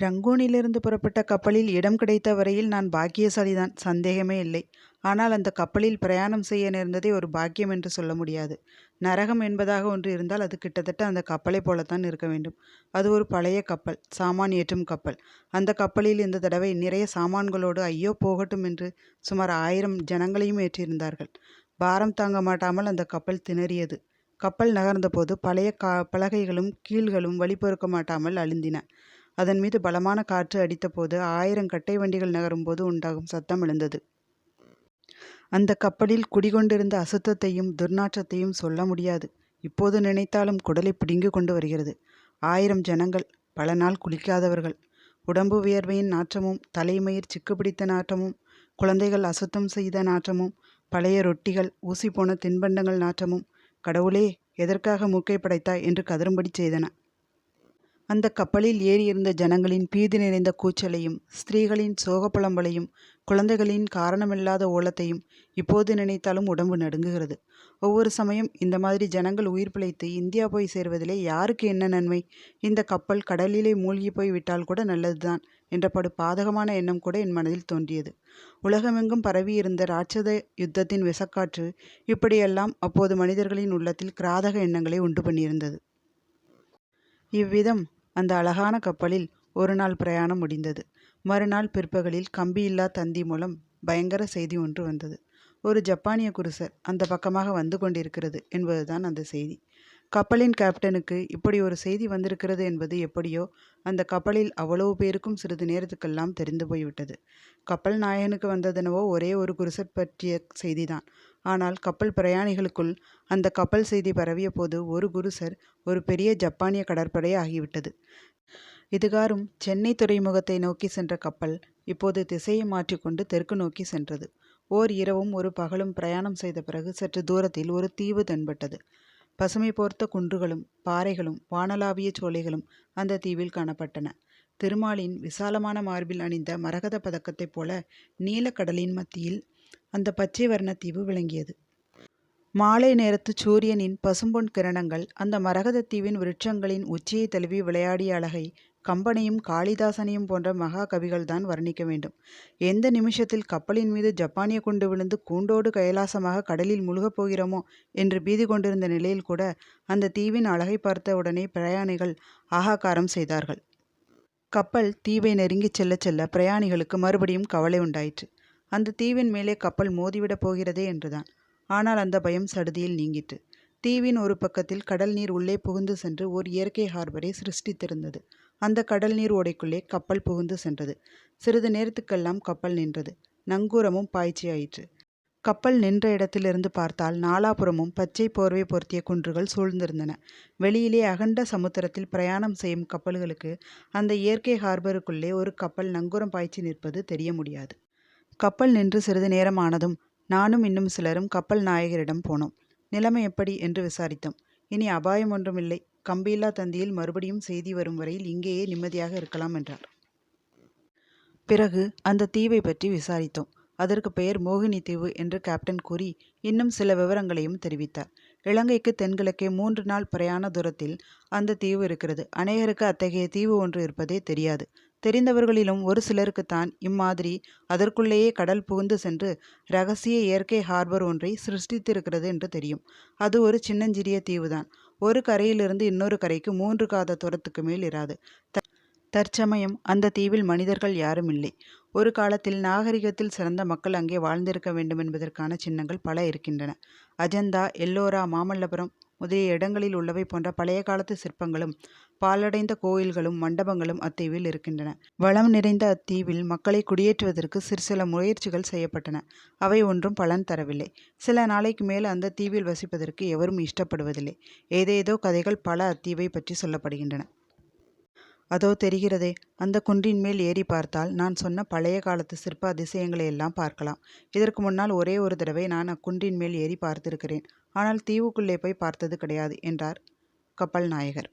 ரங்கூனிலிருந்து புறப்பட்ட கப்பலில் இடம் கிடைத்த வரையில் நான் பாக்கியசாலிதான். சந்தேகமே இல்லை. ஆனால் அந்த கப்பலில் பிரயாணம் செய்ய நேர்ந்ததை ஒரு பாக்கியம் என்று சொல்ல முடியாது. நரகம் என்பதாக ஒன்று இருந்தால் அது கிட்டத்தட்ட அந்த கப்பலை போலத்தான் இருக்க வேண்டும். அது ஒரு பழைய கப்பல் சாமான் ஏற்றும் கப்பல். அந்த கப்பலில் இந்த தடவை நிறைய சாமான்களோடு ஐயோ போகட்டும் என்று சுமார் ஆயிரம் ஜனங்களையும் ஏற்றியிருந்தார்கள் பாரம் தாங்க மாட்டாமல் அந்த கப்பல் திணறியது. கப்பல் நகர்ந்தபோது பழைய கா பலகைகளும் கீழ்களும் வழி பொறுக்க மாட்டாமல் அழுந்தின. அதன் மீது பலமான காற்று அடித்தபோது ஆயிரம் கட்டை வண்டிகள் நகரும்போது உண்டாகும் சத்தம் எழுந்தது. அந்த கப்பலில் குடிகொண்டிருந்த அசுத்தத்தையும் துர்நாற்றத்தையும் சொல்ல முடியாது. இப்போது நினைத்தாலும் குடலை பிடுங்கி கொண்டு வருகிறது. ஆயிரம் ஜனங்கள் பல நாள் குளிக்காதவர்கள். உடம்பு வியர்வையின் நாற்றமும் தலைமயிர் சிக்கு பிடித்த நாற்றமும் குழந்தைகள் அசுத்தம் செய்த நாற்றமும் பழைய ரொட்டிகள் ஊசி போன தின்பண்டங்கள் நாற்றமும் கடவுளே எதற்காக மூக்கை படைத்தாய்? என்று கதறும்படி செய்தன. அந்த கப்பலில் ஏறியிருந்த ஜனங்களின் பீதி நிறைந்த கூச்சலையும் ஸ்திரீகளின் சோகப்பழம்பலையும் குழந்தைகளின் காரணமில்லாத ஓலத்தையும் இப்போது நினைத்தாலும் உடம்பு நடுங்குகிறது. ஒவ்வொரு சமயம் இந்த மாதிரி ஜனங்கள் உயிர் பிழைத்து இந்தியா போய் சேர்வதிலே யாருக்கு என்ன நன்மை? இந்த கப்பல் கடலிலே மூழ்கி போய் விட்டால் கூட நல்லதுதான் என்ற படு பாதகமான எண்ணம் கூட என் மனதில் தோன்றியது. உலகமெங்கும் பரவியிருந்த ராட்சத யுத்தத்தின் விசக்காற்று இப்படியெல்லாம் அப்போது மனிதர்களின் உள்ளத்தில் கிராதக எண்ணங்களை உண்டு பண்ணியிருந்தது. இவ்விதம் அந்த அழகான கப்பலில் ஒரு நாள் பிரயாணம் முடிந்தது. மறுநாள் பிற்பகலில் கம்பியில்லா தந்தி மூலம் பயங்கர செய்தி ஒன்று வந்தது. ஒரு ஜப்பானிய குருசர் அந்த பக்கமாக வந்து கொண்டிருக்கிறது என்பதுதான் அந்த செய்தி. கப்பலின் கேப்டனுக்கு இப்படி ஒரு செய்தி வந்திருக்கிறது என்பது எப்படியோ அந்த கப்பலில் அவ்வளவு பேருக்கும் சிறிது நேரத்துக்கெல்லாம் தெரிந்து போய்விட்டது. கப்பல் நாயகனுக்கு வந்ததெனவோ ஒரே ஒரு குருசர் பற்றிய செய்திதான். ஆனால் கப்பல் பிரயாணிகளுக்குள் அந்த கப்பல் செய்தி பரவிய போது ஒரு குருசர் ஒரு பெரிய ஜப்பானிய கடற்படை ஆகிவிட்டது. இதுகாரும் சென்னை துறைமுகத்தை நோக்கி சென்ற கப்பல் இப்போது திசையை மாற்றிக்கொண்டு தெற்கு நோக்கி சென்றது. ஓர் இரவும் ஒரு பகலும் பிரயாணம் செய்த பிறகு சற்று தூரத்தில் ஒரு தீவு தென்பட்டது. பசுமை போர்த்த குன்றுகளும் பாறைகளும் வானலாவிய சோலைகளும் அந்த தீவில் காணப்பட்டன. திருமாலின் விசாலமான மார்பில் அணிந்த மரகத பதக்கத்தைப் போல நீலக்கடலின் மத்தியில் அந்த பச்சை வர்ண தீவு விளங்கியது. மாலை நேரத்து சூரியனின் பசும்பொன் கிரணங்கள் அந்த மரகத தீவின் விருட்சங்களின் உச்சியை தழுவி விளையாடிய அழகை கம்பனையும் காளிதாசனையும் போன்ற மகா கவிகள்தான் வர்ணிக்க வேண்டும். எந்த நிமிஷத்தில் கப்பலின் மீது ஜப்பானிய குண்டு விழுந்து கூண்டோடு கைலாசமாக கடலில் முழுகப் போகிறோமோ என்று பீதி கொண்டிருந்த நிலையில் கூட அந்த தீவின் அழகை பார்த்த உடனே பிரயாணிகள் ஆகாக்காரம் செய்தார்கள். கப்பல் தீவை நெருங்கிச் செல்ல செல்ல பிரயாணிகளுக்கு மறுபடியும் கவலை உண்டாயிற்று. அந்த தீவின் மேலே கப்பல் மோதிவிடப் போகிறதே என்றுதான். ஆனால் அந்த பயம் சடுதியில் நீங்கிற்று. தீவின் ஒரு பக்கத்தில் கடல் நீர் உள்ளே புகுந்து சென்று ஓர் இயற்கை ஹார்பரை சிருஷ்டித்திருந்தது. அந்த கடல் நீர் ஓடைக்குள்ளே கப்பல் புகுந்து சென்றது. சிறிது நேரத்துக்கெல்லாம் கப்பல் நின்றது. நங்கூரமும் பாய்ச்சியாயிற்று. கப்பல் நின்ற இடத்திலிருந்து பார்த்தால் நாலாபுறமும் பச்சை போர்வை பொருத்திய குன்றுகள் சூழ்ந்திருந்தன. வெளியிலே அகண்ட சமுத்திரத்தில் பிரயாணம் செய்யும் கப்பல்களுக்கு அந்த இயற்கை ஹார்பருக்குள்ளே ஒரு கப்பல் நங்கூரம் பாய்ச்சி நிற்பது தெரிய முடியாது. கப்பல் நின்று சிறிது நேரமானதும் நானும் இன்னும் சிலரும் கப்பல் நாயகரிடம் போனோம். நிலைமை எப்படி? என்று விசாரித்தோம். இனி அபாயம் ஒன்றுமில்லை. கம்பியில்லா தந்தியில் மறுபடியும் செய்தி வரும் வரையில் இங்கேயே நிம்மதியாக இருக்கலாம் என்றார். பிறகு அந்த தீவை பற்றி விசாரித்தோம். அதற்கு பெயர் மோகினி தீவு என்று கேப்டன் கூறி இன்னும் சில விவரங்களையும் தெரிவித்தார். இலங்கைக்கு தென்கிழக்கே மூன்று நாள் பிரயாண தூரத்தில் அந்த தீவு இருக்கிறது. அநேகருக்கு அத்தகைய தீவு ஒன்று இருப்பதே தெரியாது. தெரிந்தவர்களிலும் ஒரு சிலருக்குத்தான் இம்மாதிரி அதற்குள்ளேயே கடல் புகுந்து சென்று ரகசிய இயற்கை ஹார்பர் ஒன்றை சிருஷ்டித்திருக்கிறது என்று தெரியும். அது ஒரு சின்னஞ்சிறிய தீவுதான். ஒரு கரையிலிருந்து இன்னொரு கரைக்கு மூன்று காத தூரத்துக்கு மேல் இராது. தற்சமயம் அந்த தீவில் மனிதர்கள் யாரும் இல்லை. ஒரு காலத்தில் நாகரிகத்தில் சிறந்த மக்கள் அங்கே வாழ்ந்திருக்க வேண்டும் என்பதற்கான சின்னங்கள் பல இருக்கின்றன. அஜந்தா எல்லோரா மாமல்லபுரம் முதலிய இடங்களில் உள்ளவை போன்ற பழைய காலத்து சிற்பங்களும் பாலடைந்த கோயில்களும் மண்டபங்களும் அத்தீவில் இருக்கின்றன. வளம் நிறைந்த அத்தீவில் மக்களை குடியேற்றுவதற்கு சிறு சில முயற்சிகள் செய்யப்பட்டன. அவை ஒன்றும் பலன் தரவில்லை. சில நாளைக்கு மேல் அந்த தீவில் வசிப்பதற்கு எவரும் இஷ்டப்படுவதில்லை. ஏதேதோ கதைகள் பல அத்தீவை பற்றி சொல்லப்படுகின்றன. அதோ தெரிகிறதே. அந்த குன்றின் மேல் ஏறி பார்த்தால் நான் சொன்ன பழைய காலத்து சிற்ப அதிசயங்களை எல்லாம் பார்க்கலாம். இதற்கு முன்னால் ஒரே ஒரு தடவை நான் அக்குன்றின் மேல் ஏறி பார்த்திருக்கிறேன். ஆனால் தீவுக்குள்ளே போய் பார்த்தது கிடையாது என்றார் கப்பல் நாயகர்.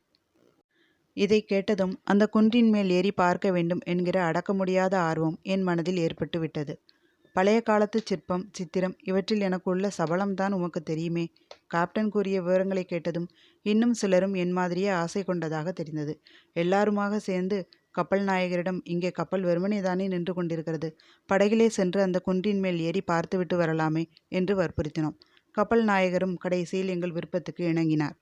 இதை கேட்டதும் அந்த குன்றின் மேல் ஏறி பார்க்க வேண்டும் என்கிற அடக்க முடியாத ஆர்வம் என் மனதில் ஏற்பட்டு விட்டது. பழைய காலத்து சிற்பம் சித்திரம் இவற்றில் எனக்கு உள்ள சபலம்தான் உமக்கு தெரியுமே. கேப்டன் கூறிய விவரங்களை கேட்டதும் இன்னும் சிலரும் என் மாதிரியே ஆசை கொண்டதாக தெரிந்தது. எல்லாருமாக சேர்ந்து கப்பல் நாயகரிடம் இங்கே கப்பல் வெறுமனே தானே நின்று கொண்டிருக்கிறது. படகிலே சென்று அந்த குன்றின் மேல் ஏறி பார்த்துவிட்டு வரலாமே என்று வற்புறுத்தினோம். கப்பல் நாயகரும் கடைசியில் எங்கள் விருப்பத்துக்கு இணங்கினார்.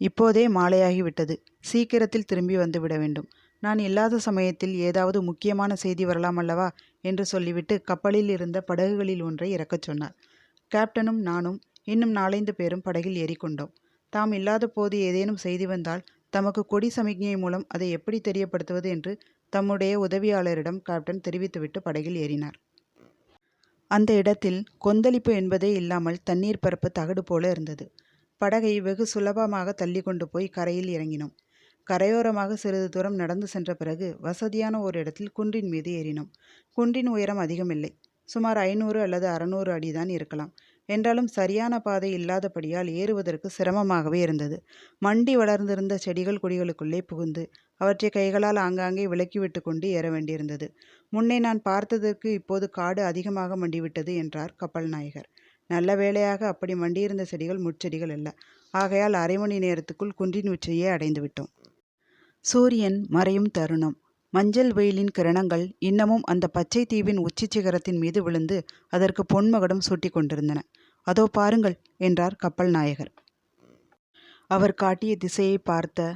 இப்போதே மாலையாகிவிட்டது சீக்கிரத்தில் திரும்பி வந்து விட வேண்டும். நான் இல்லாத சமயத்தில் ஏதாவது முக்கியமான செய்தி வரலாம் அல்லவா என்று சொல்லிவிட்டு கப்பலில் இருந்த படகுகளில் ஒன்றை இறக்கச் சொன்னார். கேப்டனும் நானும் இன்னும் நாலைந்து பேரும் படகில் ஏறிக்கொண்டோம். தாம் இல்லாத போது ஏதேனும் செய்தி வந்தால் தமக்கு கொடி சமிக்ஞை மூலம் அதை எப்படி தெரியப்படுத்துவது என்று தம்முடைய உதவியாளரிடம் கேப்டன் தெரிவித்துவிட்டு படகில் ஏறினார். அந்த இடத்தில் கொந்தளிப்பு என்பதே இல்லாமல் தண்ணீர் பரப்பு தகடு போல இருந்தது. படகை வெகு சுலபமாக தள்ளி கொண்டு போய் கரையில் இறங்கினோம். கரையோரமாக சிறிது தூரம் நடந்து சென்ற பிறகு வசதியான ஒரு இடத்தில் குன்றின் மீது ஏறினோம். குன்றின் உயரம் அதிகமில்லை. சுமார் ஐநூறு அல்லது அறநூறு அடிதான் இருக்கலாம். என்றாலும் சரியான பாதை இல்லாதபடியால் ஏறுவதற்கு சிரமமாகவே இருந்தது. மண்டி வளர்ந்திருந்த செடிகள் கொடிகளுக்குள்ளே புகுந்து அவற்றை கைகளால் ஆங்காங்கே விலக்கிவிட்டு கொண்டு ஏற வேண்டியிருந்தது. முன்னே நான் பார்த்ததற்கு இப்போது காடு அதிகமாக மண்டிவிட்டது என்றார் கப்பல் நாயகர். நல்ல வேளையாக அப்படி மண்டியிருந்த செடிகள் முட்செடிகள் அல்ல. ஆகையால் அரை மணி நேரத்துக்குள் குன்றின் உச்சியை அடைந்து விட்டோம் சூரியன் மறையும் தருணம். மஞ்சள் வெயிலின் கிரணங்கள் இன்னமும் அந்த பச்சை தீவின் உச்சி சிகரத்தின் மீது விழுந்து அதற்கு பொன்மகடம் சூட்டி கொண்டிருந்தன. அதோ பாருங்கள் என்றார் கப்பல் நாயகர். அவர் காட்டிய திசையை பார்த்த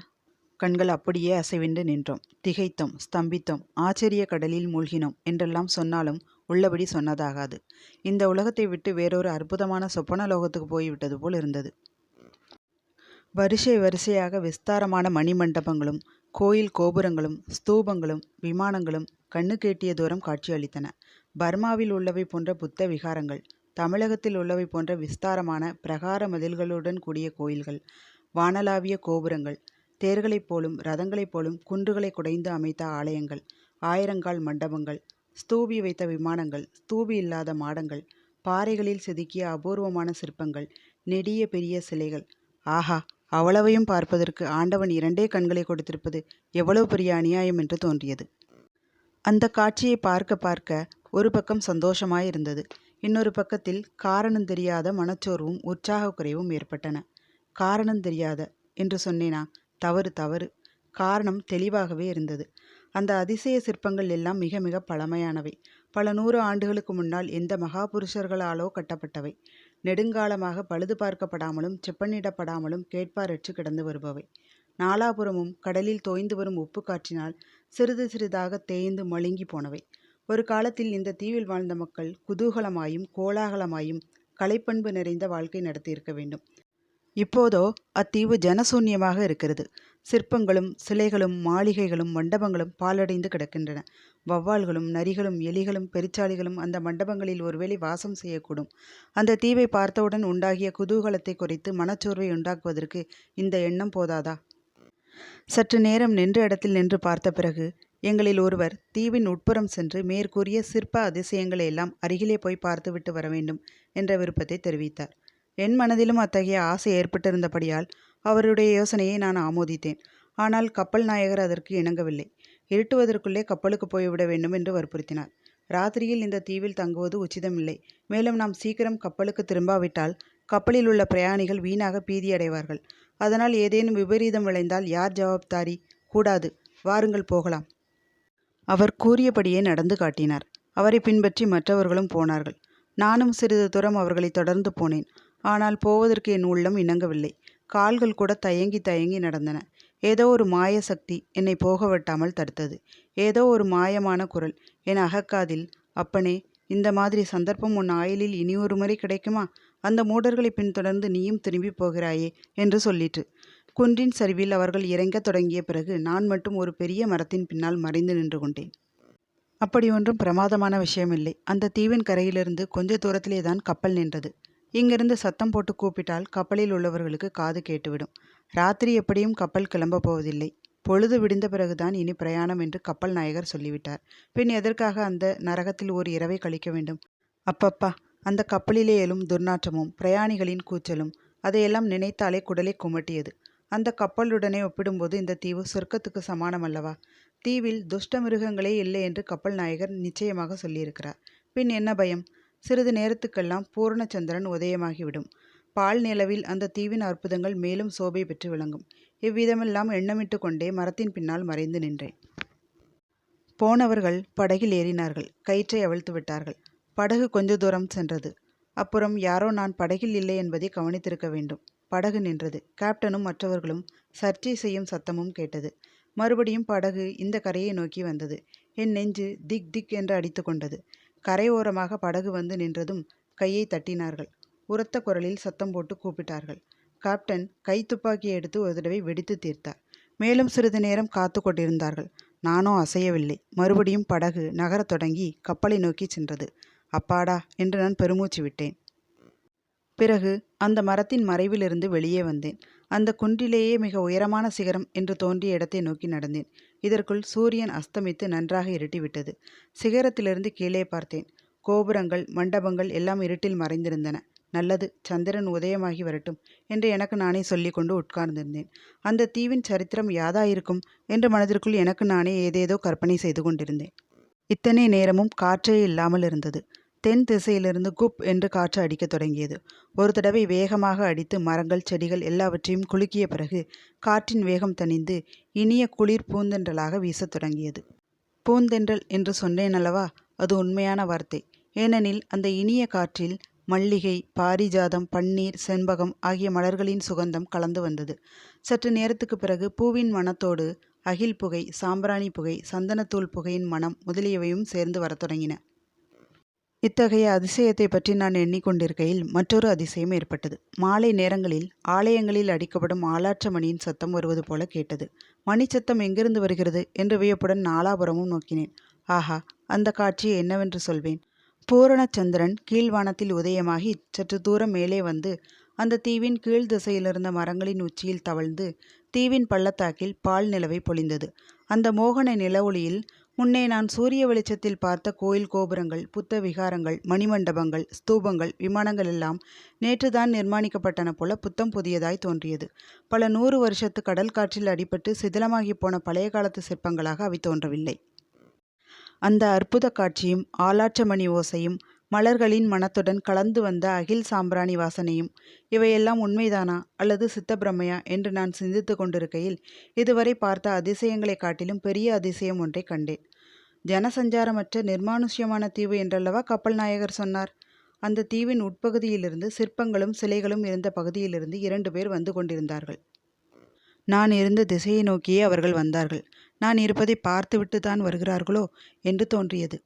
கண்கள் அப்படியே அசைவின்று நின்றோம். திகைத்தோம் ஸ்தம்பித்தோம் ஆச்சரிய கடலில் மூழ்கினோம் என்றெல்லாம் சொன்னாலும் உள்ளபடி சொன்னதாகாது. இந்த உலகத்தை விட்டு வேறொரு அற்புதமான சொப்பன லோகத்துக்கு போய்விட்டது போல் இருந்தது. வரிசை வரிசையாக விஸ்தாரமான மணிமண்டபங்களும் கோயில் கோபுரங்களும் ஸ்தூபங்களும் விமானங்களும் கண்ணுக்கேட்டிய தூரம் காட்சியளித்தன. பர்மாவில் உள்ளவை போன்ற புத்த விகாரங்கள் தமிழகத்தில் உள்ளவை போன்ற விஸ்தாரமான பிரகார மதில்களுடன் கூடிய கோயில்கள் வானலாவிய கோபுரங்கள் தேர்களைப் போலும் ரதங்களைப் போலும் குன்றுகளை குடைந்து அமைத்த ஆலயங்கள் ஆயிரங்கால் மண்டபங்கள் ஸ்தூபி வைத்த விமானங்கள் ஸ்தூபி இல்லாத மாடங்கள் பாறைகளில் செதுக்கிய அபூர்வமான சிற்பங்கள் நெடிய பெரிய சிலைகள். ஆஹா! அவ்வளவையும் பார்ப்பதற்கு ஆண்டவன் இரண்டே கண்களை கொடுத்திருப்பது எவ்வளவு பெரிய அநியாயம் என்று தோன்றியது. அந்த காட்சியை பார்க்க பார்க்க ஒரு பக்கம் சந்தோஷமாயிருந்தது. இன்னொரு பக்கத்தில் காரணம் தெரியாத மனச்சோர்வும் உற்சாக குறைவும் ஏற்பட்டன. காரணம் தெரியாத என்று சொன்னேனா? தவறு தவறு. காரணம் தெளிவாகவே இருந்தது. அந்த அதிசய சிற்பங்கள் எல்லாம் மிக மிக பழமையானவை. பல நூறு ஆண்டுகளுக்கு முன்னால் எந்த மகாபுருஷர்களாலோ கட்டப்பட்டவை. நெடுங்காலமாக பழுது பார்க்கப்படாமலும் செப்பனிடப்படாமலும் கேட்பாரற்று கிடந்து வருபவை. நாலாபுறமும் கடலில் தோய்ந்து வரும் உப்பு காற்றினால் சிறிது சிறிதாக தேய்ந்து மழுங்கி போனவை. ஒரு காலத்தில் இந்த தீவில் வாழ்ந்த மக்கள் குதூகலமாயும் கோலாகலமாயும் கலைப்பண்பு நிறைந்த வாழ்க்கை நடத்தியிருக்க வேண்டும். இப்போதோ அத்தீவு ஜனசூன்யமாக இருக்கிறது. சிற்பங்களும் சிலைகளும் மாளிகைகளும் மண்டபங்களும் பாலடைந்து கிடக்கின்றன. வௌவால்களும் நரிகளும் எலிகளும் பெருச்சாளிகளும் அந்த மண்டபங்களில் ஒருவேளை வாசம் செய்யக்கூடும். அந்த தீவை பார்த்தவுடன் உண்டாகிய குதூகலத்தை குறைத்து மனச்சோர்வை உண்டாக்குவதற்கு இந்த எண்ணம் போதாதா? சற்று நேரம் நின்ற இடத்தில் நின்று பார்த்த பிறகு எங்களில் ஒருவர் தீவின் உட்புறம் சென்று மேற்கூறிய சிற்ப அதிசயங்களை எல்லாம் அருகிலே போய் பார்த்துவிட்டு வர வேண்டும் என்ற விருப்பத்தை தெரிவித்தார். என் மனதிலும் அத்தகைய ஆசை ஏற்பட்டிருந்தபடியால் அவருடைய யோசனையை நான் ஆமோதித்தேன். ஆனால் கப்பல் நாயகர் அதற்கு இணங்கவில்லை. இருட்டுவதற்குள்ளே கப்பலுக்கு போய்விட வேண்டும் என்று வற்புறுத்தினார். ராத்திரியில் இந்த தீவில் தங்குவது உச்சிதமில்லை. மேலும் நாம் சீக்கிரம் கப்பலுக்கு திரும்பாவிட்டால் கப்பலில் உள்ள பிரயாணிகள் வீணாக பீதியடைவார்கள். அதனால் ஏதேனும் விபரீதம் விளைந்தால் யார் ஜவாப்தாரி? கூடாது. வாருங்கள் போகலாம். அவர் கூறியபடியே நடந்து காட்டினார். அவரை பின்பற்றி மற்றவர்களும் போனார்கள். நானும் சிறிது தூரம் அவர்களை தொடர்ந்து போனேன். ஆனால் போவதற்கு என் உள்ளம் இணங்கவில்லை. கால்கள் கூட தயங்கி தயங்கி நடந்தன. ஏதோ ஒரு மாய சக்தி என்னை போக விட்டாமல் தடுத்தது. ஏதோ ஒரு மாயமான குரல் என் அகக்காதில் அப்பனே இந்த மாதிரி சந்தர்ப்பம் உன் ஆயிலில் இனி ஒரு முறை கிடைக்குமா? அந்த மூடர்களை பின்தொடர்ந்து நீயும் திரும்பி போகிறாயே என்று சொல்லிற்று. குன்றின் சரிவில் அவர்கள் இறங்கத் தொடங்கிய பிறகு நான் மட்டும் ஒரு பெரிய மரத்தின் பின்னால் மறைந்து நின்று கொண்டேன். அப்படி ஒன்றும் பிரமாதமான விஷயமில்லை. அந்த தீவின் கரையிலிருந்து கொஞ்ச தூரத்திலே தான் கப்பல் நின்றது. இங்கிருந்து சத்தம் போட்டு கூப்பிட்டால் கப்பலில் உள்ளவர்களுக்கு காது கேட்டுவிடும். ராத்திரி எப்படியும் கப்பல் கிளம்ப போவதில்லை. பொழுது விடிந்த பிறகுதான் இனி பிரயாணம் என்று கப்பல் நாயகர் சொல்லிவிட்டார். பின் எதற்காக அந்த நரகத்தில் ஒரு இரவை கழிக்க வேண்டும்? அப்பப்பா அந்த கப்பலிலே எழும் துர்நாற்றமும் பிரயாணிகளின் கூச்சலும் அதையெல்லாம் நினைத்தாலே குடலை குமட்டியது. அந்த கப்பலுடனே ஒப்பிடும்போது இந்த தீவு சொர்க்கத்துக்கு சமானம் அல்லவா? தீவில் துஷ்ட மிருகங்களே இல்லை என்று கப்பல் நாயகர் நிச்சயமாக சொல்லியிருக்கிறார். பின் என்ன பயம்? சிறிது நேரத்துக்கெல்லாம் பூர்ணச்சந்திரன் உதயமாகிவிடும். பால் நிலவில் அந்த தீவின் அற்புதங்கள் மேலும் சோபை பெற்று விளங்கும். இவ்விதமெல்லாம் எண்ணமிட்டு கொண்டே மரத்தின் பின்னால் மறைந்து நின்றேன். போனவர்கள் படகில் ஏறினார்கள். கயிற்றை அவிழ்த்து விட்டார்கள். படகு கொஞ்ச தூரம் சென்றது. அப்புறம் யாரோ நான் படகில் இல்லை என்பதை கவனித்திருக்க வேண்டும். படகு நின்றது. கேப்டனும் மற்றவர்களும் சர்ச்சை செய்யும் சத்தமும் கேட்டது. மறுபடியும் படகு இந்த கரையை நோக்கி வந்தது. என் நெஞ்சு திக் திக் என்று அடித்து கொண்டது. கரையோரமாக படகு வந்து நின்றதும் கையை தட்டினார்கள். உரத்த குரலில் சத்தம் போட்டு கூப்பிட்டார்கள். கேப்டன் கைத்துப்பாக்கியை எடுத்து ஒரு தடவை வெடித்து தீர்த்தார். மேலும் சிறிது நேரம் காத்து கொண்டிருந்தார்கள். நானோ அசையவில்லை. மறுபடியும் படகு நகரத் தொடங்கி கப்பலை நோக்கி சென்றது. அப்பாடா என்று நான் பெருமூச்சு விட்டேன். பிறகு அந்த மரத்தின் மறைவிலிருந்து வெளியே வந்தேன். அந்த குன்றிலேயே மிக உயரமான சிகரம் என்று தோன்றிய இடத்தை நோக்கி நடந்தேன். இதற்குள் சூரியன் அஸ்தமித்து நன்றாக இருட்டிவிட்டது. சிகரத்திலிருந்து கீழே பார்த்தேன். கோபுரங்கள் மண்டபங்கள் எல்லாம் இருட்டில் மறைந்திருந்தன. நல்லது சந்திரன் உதயமாகி வரட்டும் என்று எனக்கு நானே சொல்லிக்கொண்டு உட்கார்ந்திருந்தேன். அந்த தீவின் சரித்திரம் யாதாயிருக்கும் என்று மனதிற்குள் எனக்கு நானே ஏதேதோ கற்பனை செய்து கொண்டிருந்தேன். இத்தனை நேரமும் காற்றே இல்லாமல் இருந்தது. தென் திசையிலிருந்து குப் என்று காற்று அடிக்கத் தொடங்கியது. ஒரு தடவை வேகமாக அடித்து மரங்கள் செடிகள் எல்லாவற்றையும் குலுக்கிய பிறகு காற்றின் வேகம் தணிந்து இனிய குளிர் பூந்தென்றலாக வீசத் தொடங்கியது. பூந்தென்றல் என்று சொன்னேன் அல்லவா? அது உண்மையான வார்த்தை. ஏனெனில் அந்த இனிய காற்றில் மல்லிகை பாரிஜாதம் பன்னீர் செண்பகம் ஆகிய மலர்களின் சுகந்தம் கலந்து வந்தது. சற்று நேரத்துக்கு பிறகு பூவின் மனத்தோடு அகில் புகை சாம்பிராணி புகை சந்தனத்தூள் புகையின் மனம் முதலியவையும் சேர்ந்து வரத் தொடங்கின. இத்தகைய அதிசயத்தை பற்றி நான் எண்ணிக்கொண்டிருக்கையில் மற்றொரு அதிசயம் ஏற்பட்டது. மாலை நேரங்களில் ஆலயங்களில் அடிக்கப்படும் ஆலாற்ற மணியின் சத்தம் வருவது போல கேட்டது. மணி சத்தம் எங்கிருந்து வருகிறது? என்று வியப்புடன் நாலாபுரமும் நோக்கினேன். ஆஹா அந்த காட்சியை என்னவென்று சொல்வேன்? பூரணச்சந்திரன் கீழ்வானத்தில் உதயமாகி சற்று தூரம் மேலே வந்து அந்த தீவின் கீழ் திசையிலிருந்த மரங்களின் உச்சியில் தவழ்ந்து தீவின் பள்ளத்தாக்கில் பால் நிலவை பொழிந்தது. அந்த மோகன நில ஒளியில் முன்னே நான் சூரிய வெளிச்சத்தில் பார்த்த கோயில் கோபுரங்கள் புத்த விகாரங்கள் மணிமண்டபங்கள் ஸ்தூபங்கள் விமானங்கள் எல்லாம் நேற்றுதான் நிர்மாணிக்கப்பட்டன போல புத்தம் புதியதாய் தோன்றியது. பல நூறு வருஷத்து கடல் காற்றில் அடிபட்டு சிதிலமாகி போன பழைய காலத்து சிற்பங்களாக அவை தோன்றவில்லை. அந்த அற்புத காட்சியும் ஆலாற்ற ஓசையும் மலர்களின் மனத்துடன் கலந்து வந்த அகில் சாம்பிராணி வாசனையும் இவையெல்லாம் உண்மைதானா அல்லது சித்தப்பிரமையா என்று நான் சிந்தித்து கொண்டிருக்கையில் இதுவரை பார்த்த அதிசயங்களை காட்டிலும் பெரிய அதிசயம் ஒன்றை கண்டேன். ஜனசஞ்சாரமற்ற நிர்மானுஷ்யமான தீவு என்றல்லவா கப்பல் நாயகர் சொன்னார். அந்த தீவின் உட்பகுதியிலிருந்து சிற்பங்களும் சிலைகளும் இருந்த பகுதியிலிருந்து இரண்டு பேர் வந்து கொண்டிருந்தார்கள். நான் இருந்த திசையை நோக்கியே அவர்கள் வந்தார்கள். நான் இருப்பதை பார்த்துவிட்டு தான் வருகிறார்களோ என்று தோன்றியது.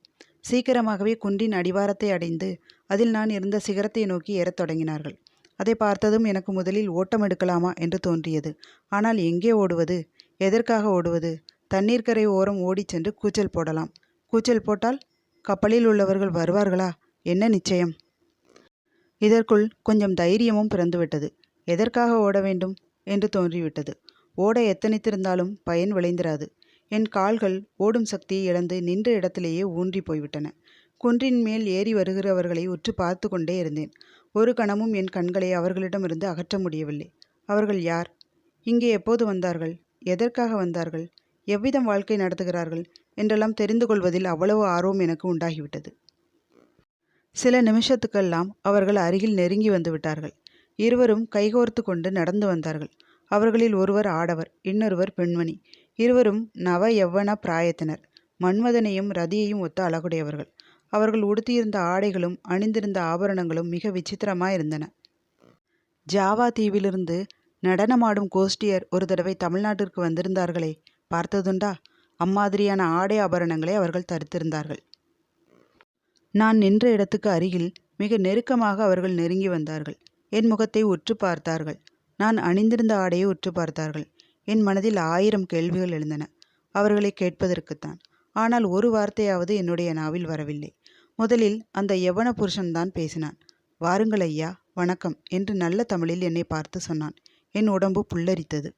சீக்கிரமாகவே குன்றின் அடிவாரத்தை அடைந்து அதில் நான் இருந்த சிகரத்தை நோக்கி ஏறத் தொடங்கினார்கள். அதை பார்த்ததும் எனக்கு முதலில் ஓட்டம் எடுக்கலாமா என்று தோன்றியது. ஆனால் எங்கே ஓடுவது? எதற்காக ஓடுவது? தண்ணீர் கரை ஓரம் ஓடிச் சென்று கூச்சல் போடலாம். கூச்சல் போட்டால் கப்பலில் உள்ளவர்கள் வருவார்களா? என்ன நிச்சயம்? இதற்குள் கொஞ்சம் தைரியமும் பிறந்துவிட்டது. எதற்காக ஓட வேண்டும்? என்று தோன்றிவிட்டது. ஓட எத்தனித்திருந்தாலும் பயன் விளைந்திராது. என் கால்கள் ஓடும் சக்தியை இழந்து நின்ற இடத்திலேயே ஊன்றி போய்விட்டன. குன்றின் மேல் ஏறி வருகிறவர்களை உற்று பார்த்து கொண்டே இருந்தேன். ஒரு கணமும் என் கண்களை அவர்களிடமிருந்து அகற்ற முடியவில்லை. அவர்கள் யார்? இங்கே எப்போது வந்தார்கள்? எதற்காக வந்தார்கள்? எவ்விதம் வாழ்க்கை நடத்துகிறார்கள் என்றெல்லாம் தெரிந்து கொள்வதில் அவ்வளவு ஆர்வம் எனக்கு உண்டாகிவிட்டது. சில நிமிஷத்துக்கெல்லாம் அவர்கள் அருகில் நெருங்கி வந்து விட்டார்கள். இருவரும் கைகோர்த்து கொண்டு நடந்து வந்தார்கள். அவர்களில் ஒருவர் ஆடவர் இன்னொருவர் பெண்மணி. இருவரும் நவ எவ்வன பிராயத்தினர். மன்மதனையும் ரதியையும் ஒத்த அழகுடையவர்கள். அவர்கள் உடுத்தியிருந்த ஆடைகளும் அணிந்திருந்த ஆபரணங்களும் மிக விசித்திரமாயிருந்தன. ஜாவா தீவிலிருந்து நடனமாடும் கோஷ்டியர் ஒரு தடவை தமிழ்நாட்டிற்கு வந்திருந்தார்களே பார்த்ததுண்டா? அம்மாதிரியான ஆடை ஆபரணங்களை அவர்கள் தரித்திருந்தார்கள். நான் நின்ற இடத்துக்கு அருகில் மிக நெருக்கமாக அவர்கள் நெருங்கி வந்தார்கள். என் முகத்தை உற்று பார்த்தார்கள். நான் அணிந்திருந்த ஆடையை உற்று பார்த்தார்கள். என் மனதில் ஆயிரம் கேள்விகள் எழுந்தன. அவர்களை கேட்பதற்குத்தான். ஆனால் ஒரு வார்த்தையாவது என்னுடைய நாவில் வரவில்லை. முதலில் அந்த யவன புருஷன்தான் பேசினான். வாருங்கள் ஐயா வணக்கம் என்று நல்ல தமிழில் என்னை பார்த்து சொன்னான். என் உடம்பு புல்லரித்தது.